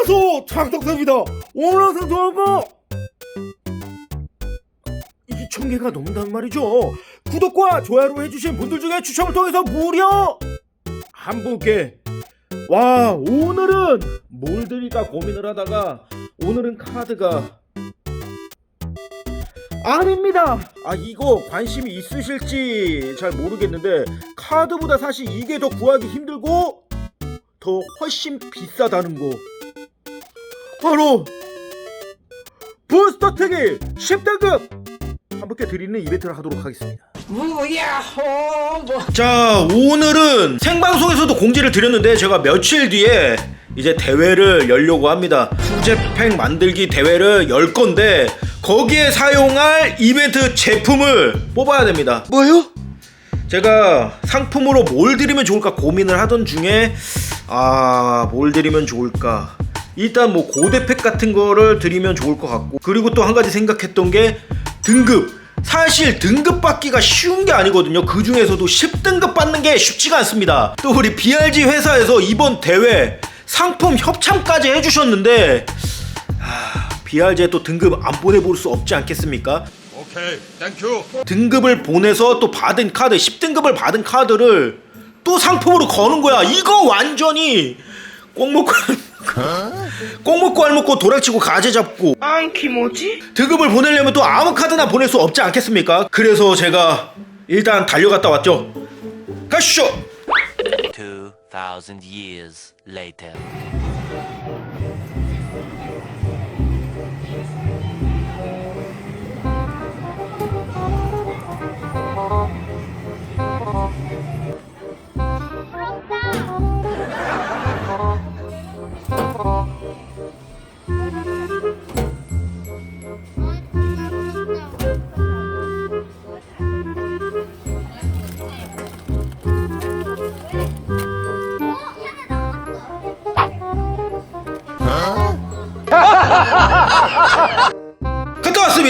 안녕하세요 장덕사입니다. 오늘 영상 좋아한 거! 이게 천 개가 넘는단 말이죠. 구독과 좋아요로 해주신 분들 중에 추첨을 통해서 무려 한 분께. 와 오늘은 뭘 드릴까 고민을 하다가 오늘은 카드가 아닙니다. 아 이거 관심이 있으실지 잘 모르겠는데 카드보다 사실 이게 더 구하기 힘들고 더 훨씬 비싸다는 거 바로 부스터 특기 10등급! 한 분께 드리는 이벤트를 하도록 하겠습니다. 뭐. 자 오늘은 생방송에서도 공지를 드렸는데 제가 며칠 뒤에 이제 대회를 열려고 합니다. 수제팩 만들기 대회를 열 건데 거기에 사용할 이벤트 제품을 뽑아야 됩니다. 뭐요? 제가 상품으로 뭘 드리면 좋을까 고민을 하던 중에 아 뭘 드리면 좋을까 일단 뭐 고대팩 같은 거를 드리면 좋을 것 같고 그리고 또 한 가지 생각했던 게 등급. 사실 등급 받기가 쉬운 게 아니거든요. 그 중에서도 10등급 받는 게 쉽지가 않습니다. 또 우리 BRG 회사에서 이번 대회 상품 협찬까지 해주셨는데 아, BRG에 또 등급 안 보내볼 수 없지 않겠습니까? 오케이, 땡큐. 등급을 보내서 또 받은 카드 10등급을 받은 카드를 또 상품으로 거는 거야. 이거 완전히 꼭 먹고 꼭 먹고 알 먹고 도락치고 가재 잡고 안키 뭐지? 등급을 보내려면 또 아무 카드나 보낼 수 없지 않겠습니까 그래서 제가 일단 달려갔다 왔죠 가시죠 2,000 years later.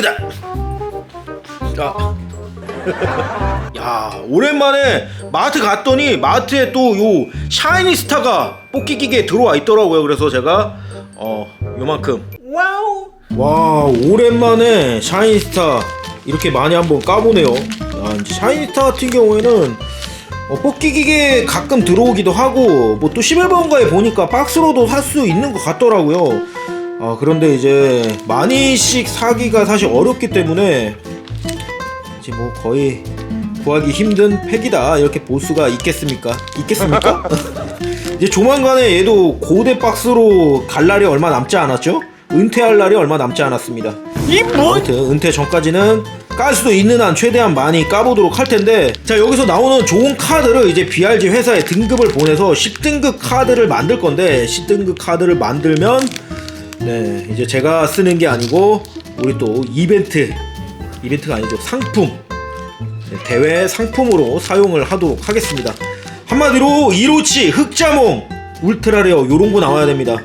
왔습니다. 자. 야 오랜만에 마트 갔더니 마트에 또 요 샤이니 스타가 뽑기 기계에 들어와 있더라고요. 그래서 제가 어 요만큼. 와우. 와 오랜만에 샤이니 스타 이렇게 많이 한번 까보네요. 아 이제 샤이니 스타 같은 경우에는 어, 뽑기 기계 가끔 들어오기도 하고 뭐 또 11번가에 보니까 박스로도 살 수 있는 것 같더라고요 아 그런데 이제 많이씩 사기가 사실 어렵기 때문에 이제 뭐 거의 구하기 힘든 팩이다 이렇게 볼 수가 있겠습니까 있겠습니까 이제 조만간에 얘도 고대 박스로 갈 날이 얼마 남지 않았죠? 은퇴할 날이 얼마 남지 않았습니다. 이 뭐? 아무튼 은퇴 전까지는 깔 수도 있는 한 최대한 많이 까보도록 할 텐데 자 여기서 나오는 좋은 카드를 이제 BRG 회사에 등급을 보내서 10등급 카드를 만들 건데 10등급 카드를 만들면 네 이제 제가 쓰는 게 아니고 우리 또 이벤트 이벤트가 아니죠 상품 네, 대회 상품으로 사용을 하도록 하겠습니다. 한마디로 이로치, 흑자몽, 울트라레어 요런 거 나와야 됩니다.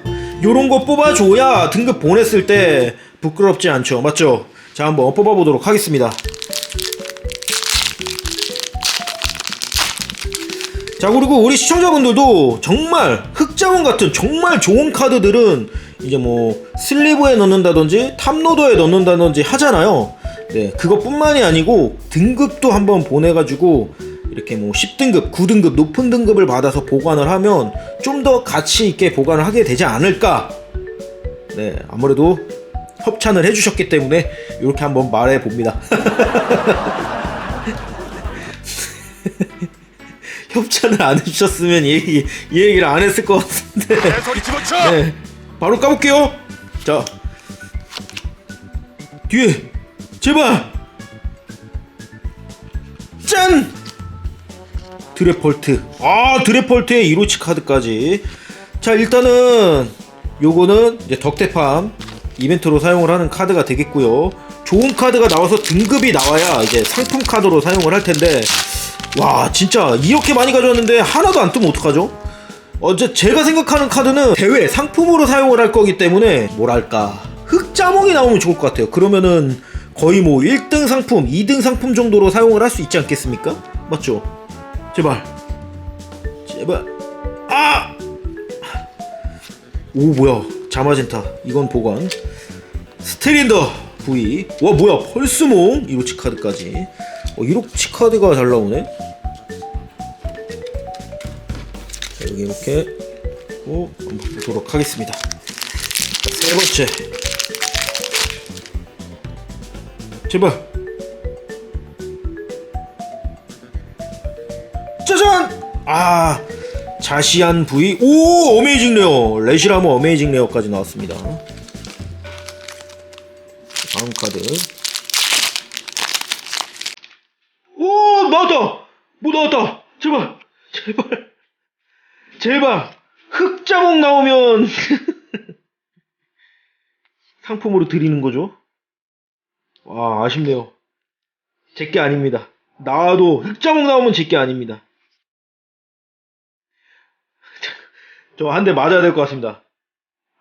요런 거 뽑아줘야 등급 보냈을 때 부끄럽지 않죠. 맞죠? 자 한번 뽑아보도록 하겠습니다. 자 그리고 우리 시청자분들도 정말 흑자원 같은 정말 좋은 카드들은 이제 뭐 슬리브에 넣는다든지 탑로더에 넣는다든지 하잖아요 네 그것뿐만이 아니고 등급도 한번 보내가지고 이렇게 뭐 10등급 9등급 높은 등급을 받아서 보관을 하면 좀 더 가치 있게 보관을 하게 되지 않을까 네 아무래도 협찬을 해주셨기 때문에 이렇게 한번 말해 봅니다 협찬을 안 해주셨으면 이 얘기, 이 얘기를 안 했을 것 같은데. 네. 바로 까볼게요. 자. 뒤에. 제발. 짠! 드래펄트. 아, 드래펄트의 이로치 카드까지. 자, 일단은 요거는 이제 덕대팜 이벤트로 사용을 하는 카드가 되겠고요. 좋은 카드가 나와서 등급이 나와야 이제 상품 카드로 사용을 할 텐데 와 진짜 이렇게 많이 가져왔는데 하나도 안 뜨면 어떡하죠? 어제 제가 생각하는 카드는 대회 상품으로 사용을 할 거기 때문에 뭐랄까 흑자몽이 나오면 좋을 것 같아요. 그러면은 거의 뭐 1등 상품, 2등 상품 정도로 사용을 할 수 있지 않겠습니까? 맞죠? 제발. 제발. 아! 오 뭐야. 자마젠타. 이건 보관. 스트린더 V 와 뭐야. 펄스몽 이로치 카드까지. 어, 이로치 카드가 잘 나오네 여기 이렇게 고 한번 보도록 하겠습니다. 자, 세 번째. 제발. 짜잔! 아 자시안 V 오 어메이징 레어. 레시라모 어메이징 레어까지 나왔습니다. 다음 카드 오 나왔다 뭐 나왔다 제발 제발 제발 흑자목 나오면 상품으로 드리는 거죠 와 아쉽네요 제게 아닙니다 나와도 흑자목 나오면 제게 아닙니다 저 한 대 맞아야 될 것 같습니다.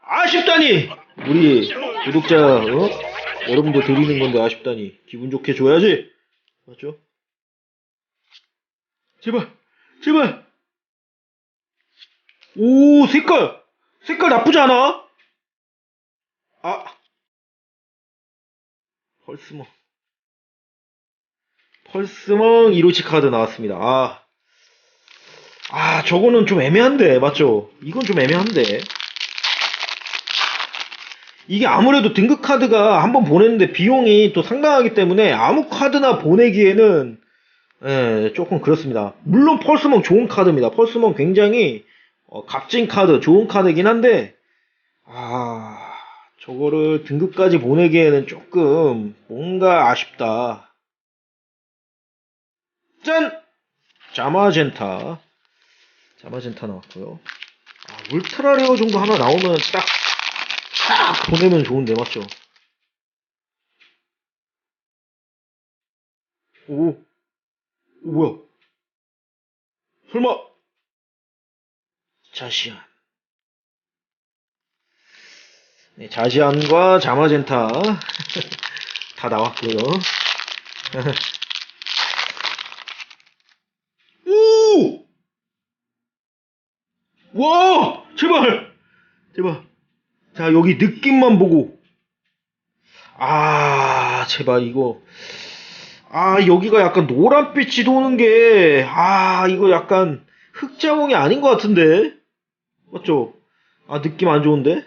아쉽다니! 우리 구독자, 어? 여러분들 드리는 건데 아쉽다니. 기분 좋게 줘야지! 맞죠? 제발! 제발! 오, 색깔! 색깔 나쁘지 않아? 아! 펄스멍. 펄스멍 이로치 카드 나왔습니다. 아. 아, 저거는 좀 애매한데, 맞죠? 이건 좀 애매한데. 이게 아무래도 등급 카드가 한번 보냈는데 비용이 또 상당하기 때문에 아무 카드나 보내기에는 예, 조금 그렇습니다. 물론 펄스멍 좋은 카드입니다. 펄스멍 굉장히 어, 값진 카드, 좋은 카드긴 한데 아, 저거를 등급까지 보내기에는 조금 뭔가 아쉽다. 짠! 자마젠타. 자마젠타 나왔고요. 아, 울트라 레어 정도 하나 나오면 딱, 딱 보내면 좋은데, 맞죠? 오, 오 뭐야? 설마, 자시안. 네, 자시안과 자마젠타 다 나왔고요. 오! 와! 제발! 제발. 자, 여기 느낌만 보고. 아, 제발, 이거. 아, 여기가 약간 노란빛이 도는 게, 아, 이거 약간 흑자몽이 아닌 것 같은데? 맞죠? 아, 느낌 안 좋은데?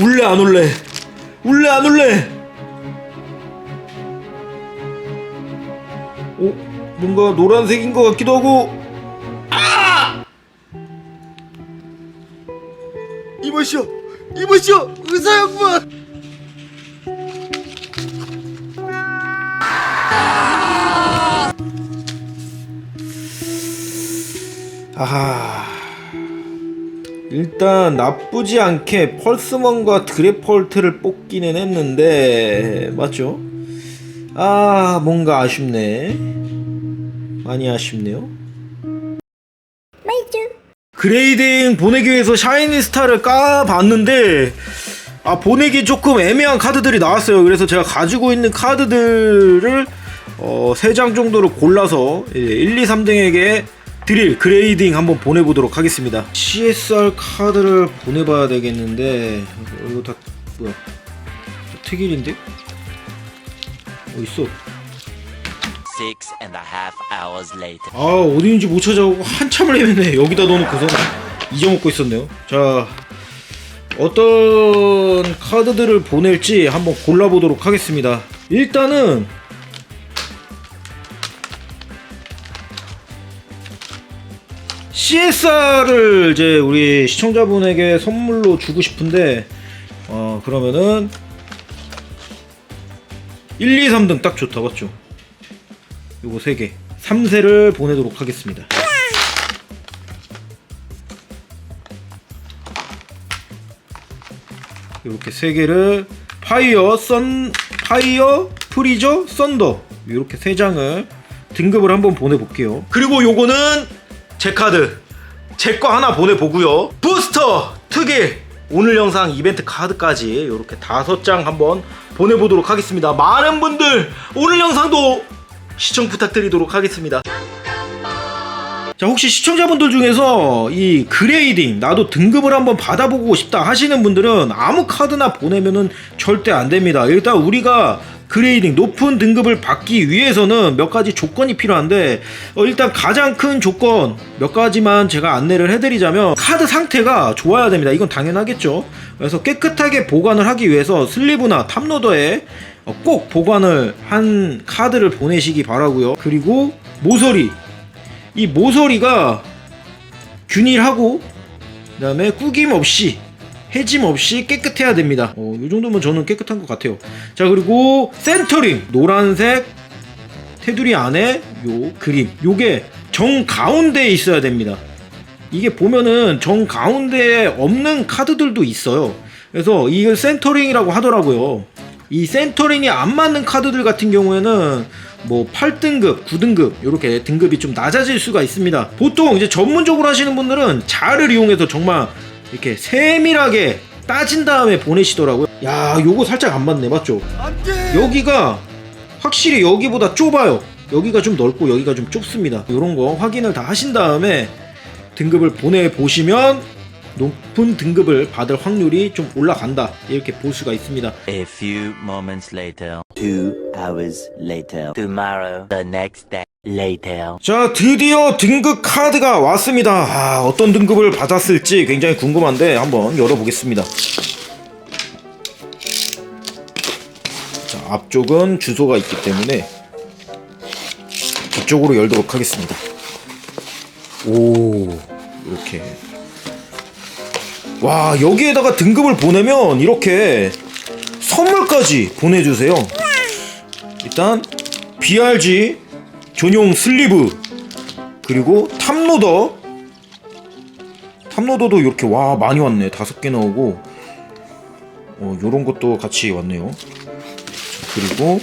울래 안 울래? 울래 안 울래? 어? 뭔가 노란색인 것 같기도 하고. 이보시오, 이보시오, 의사 양반. 아하 일단 나쁘지 않게 펄스먼과 드래펄트를 뽑기는 했는데 맞죠? 아 뭔가 아쉽네. 많이 아쉽네요. 그레이딩 보내기 위해서 샤이니 스타를 까봤는데 아 보내기 조금 애매한 카드들이 나왔어요. 그래서 제가 가지고 있는 카드들을 어, 3장 정도를 골라서 예, 1, 2, 3등에게 드릴 그레이딩 한번 보내보도록 하겠습니다. CSR 카드를 보내봐야 되겠는데 어, 이거 다 뭐야. 특일인데? 어 later. 아 어디인지 못 찾아오고 한참을 헤매네 여기다 넣어놓고서 잊어먹고 있었네요. 자 어떤 카드들을 보낼지 한번 골라보도록 하겠습니다. 일단은 CSR을 이제 우리 시청자분에게 선물로 주고 싶은데 어 그러면은 1, 2, 3등 딱 좋다 맞죠? 요거 3개. 3세를 보내도록 하겠습니다. 이렇게 3개를 파이어, 선, 파이어, 프리저, 썬더. 이렇게 3장을 등급을 한번 보내볼게요. 그리고 요거는 제 카드. 제 거 하나 보내보고요. 부스터 특일 오늘 영상 이벤트 카드까지 이렇게 다섯 장 한번 보내보도록 하겠습니다. 많은 분들 오늘 영상도 시청 부탁드리도록 하겠습니다. 자 혹시 시청자분들 중에서 이 그레이딩 나도 등급을 한번 받아보고 싶다 하시는 분들은 아무 카드나 보내면은 절대 안 됩니다. 일단 우리가 그레이딩 높은 등급을 받기 위해서는 몇 가지 조건이 필요한데 어, 일단 가장 큰 조건 몇 가지만 제가 안내를 해드리자면 카드 상태가 좋아야 됩니다. 이건 당연하겠죠. 그래서 깨끗하게 보관을 하기 위해서 슬리브나 탑로더에 어, 꼭 보관을 한 카드를 보내시기 바라고요. 그리고 모서리. 이 모서리가 균일하고 그다음에 꾸김 없이 해짐 없이 깨끗해야 됩니다. 어, 이 정도면 저는 깨끗한 것 같아요. 자 그리고 센터링 노란색 테두리 안에 요 그림 요게 정 가운데에 있어야 됩니다. 이게 보면은 정 가운데에 없는 카드들도 있어요. 그래서 이걸 센터링이라고 하더라고요. 이 센터링이 안 맞는 카드들 같은 경우에는 뭐 8등급, 9등급 이렇게 등급이 좀 낮아질 수가 있습니다. 보통 이제 전문적으로 하시는 분들은 자를 이용해서 정말 이렇게 세밀하게 따진 다음에 보내시더라고요. 야, 요거 살짝 안 맞네, 맞죠? 여기가 확실히 여기보다 좁아요. 여기가 좀 넓고 여기가 좀 좁습니다. 이런 거 확인을 다 하신 다음에 등급을 보내 보시면 높은 등급을 받을 확률이 좀 올라간다. 이렇게 볼 수가 있습니다. A few moments later. Two hours later. Tomorrow. The next day. Later. 자, 드디어 등급 카드가 왔습니다. 아, 어떤 등급을 받았을지 굉장히 궁금한데 한번 열어보겠습니다. 자, 앞쪽은 주소가 있기 때문에 이쪽으로 열도록 하겠습니다. 오, 이렇게. 와, 여기에다가 등급을 보내면 이렇게 선물까지 보내주세요. 일단 BRG 전용 슬리브 그리고 탑로더. 탑로더도 이렇게 와 많이 왔네. 다섯 개 나오고. 어 요런 것도 같이 왔네요. 자, 그리고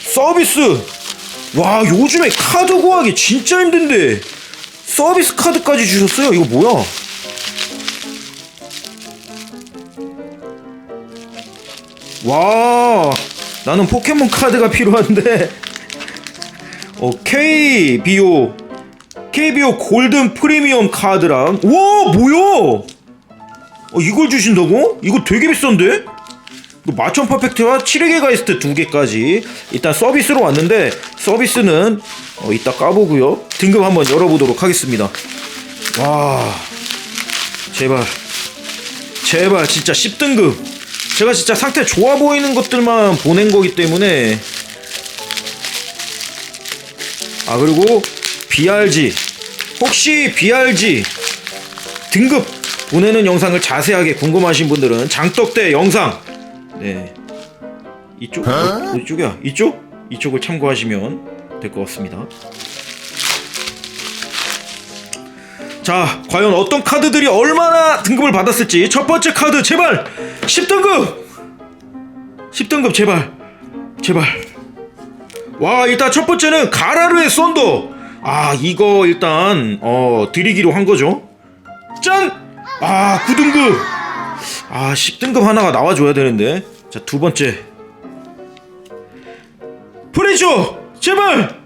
서비스! 와 요즘에 카드 구하기 진짜 힘든데. 서비스 카드까지 주셨어요? 이거 뭐야 와 나는 포켓몬 카드가 필요한데. 어, KBO KBO 골든 프리미엄 카드랑 와 뭐야? 어, 이걸 주신다고? 이거 되게 비싼데? 마천 퍼펙트와 7회개 가이스트 두 개까지. 일단 서비스로 왔는데 서비스는 어, 이따 까보고요. 등급 한번 열어보도록 하겠습니다. 와 제발. 제발 진짜 10등급 제가 진짜 상태 좋아 보이는 것들만 보낸 거기 때문에. 아 그리고 BRG 혹시 BRG 등급 보내는 영상을 자세하게 궁금하신 분들은 장떡대 영상. 네. 이쪽? 어? 이쪽이야. 이쪽? 이쪽을 참고하시면 될 것 같습니다. 자 과연 어떤 카드들이 얼마나 등급을 받았을지. 첫 번째 카드 제발! 10등급! 10등급 제발. 제발. 와 일단 첫 번째는 가라르의 썬더 아 이거 일단 어 드리기로 한 거죠. 짠 아 9등급! 아 10등급 하나가 나와줘야 되는데. 자 두 번째. 프리쇼! 제발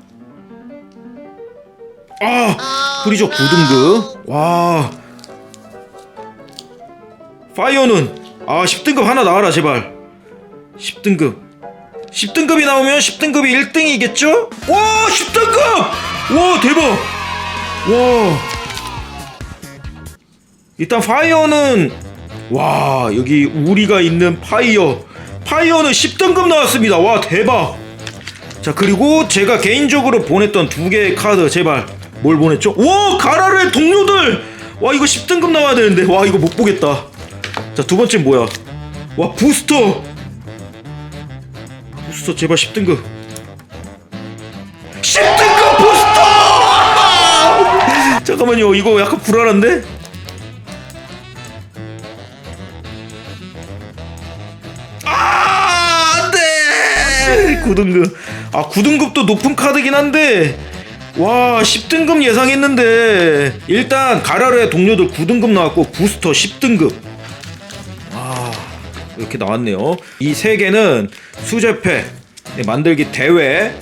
아 프리쇼 9등급. 와. 파이어는 아 10등급 하나 나와라 제발. 10등급. 10등급이 나오면 10등급이 1등이겠죠? 와 10등급! 와 대박! 와. 일단 파이어는 와 여기 우리가 있는 파이어. 파이어는 10등급 나왔습니다. 와 대박! 자 그리고 제가 개인적으로 보냈던 두 개의 카드 제발 뭘 보냈죠? 와 가라르의 동료들! 와 이거 10등급 나와야 되는데. 와 이거 못 보겠다. 자 두 번째 뭐야? 와 부스터! 부스터 제발 10등급. 10등급 부스터! 잠깐만요 이거 약간 불안한데? 아 안돼! 9등급. 아 9등급도 높은 카드긴 한데 와 10등급 예상했는데 일단 가라르의 동료들 9등급 나왔고 부스터 10등급. 아 이렇게 나왔네요. 이 세 개는 수제패 만들기 대회.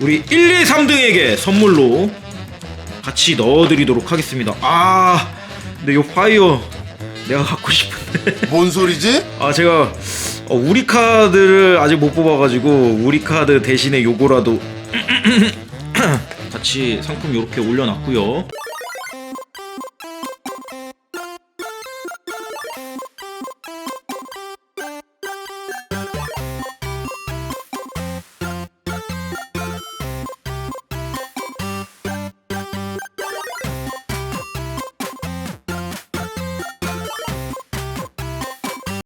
우리 1, 2, 3등에게 선물로 같이 넣어드리도록 하겠습니다. 아 근데 요 파이어 내가 갖고 싶은데. 뭔 소리지? 아 제가 어, 우리 카드를 아직 못 뽑아가지고 우리 카드 대신에 요거라도 같이 상품 이렇게 올려놨고요.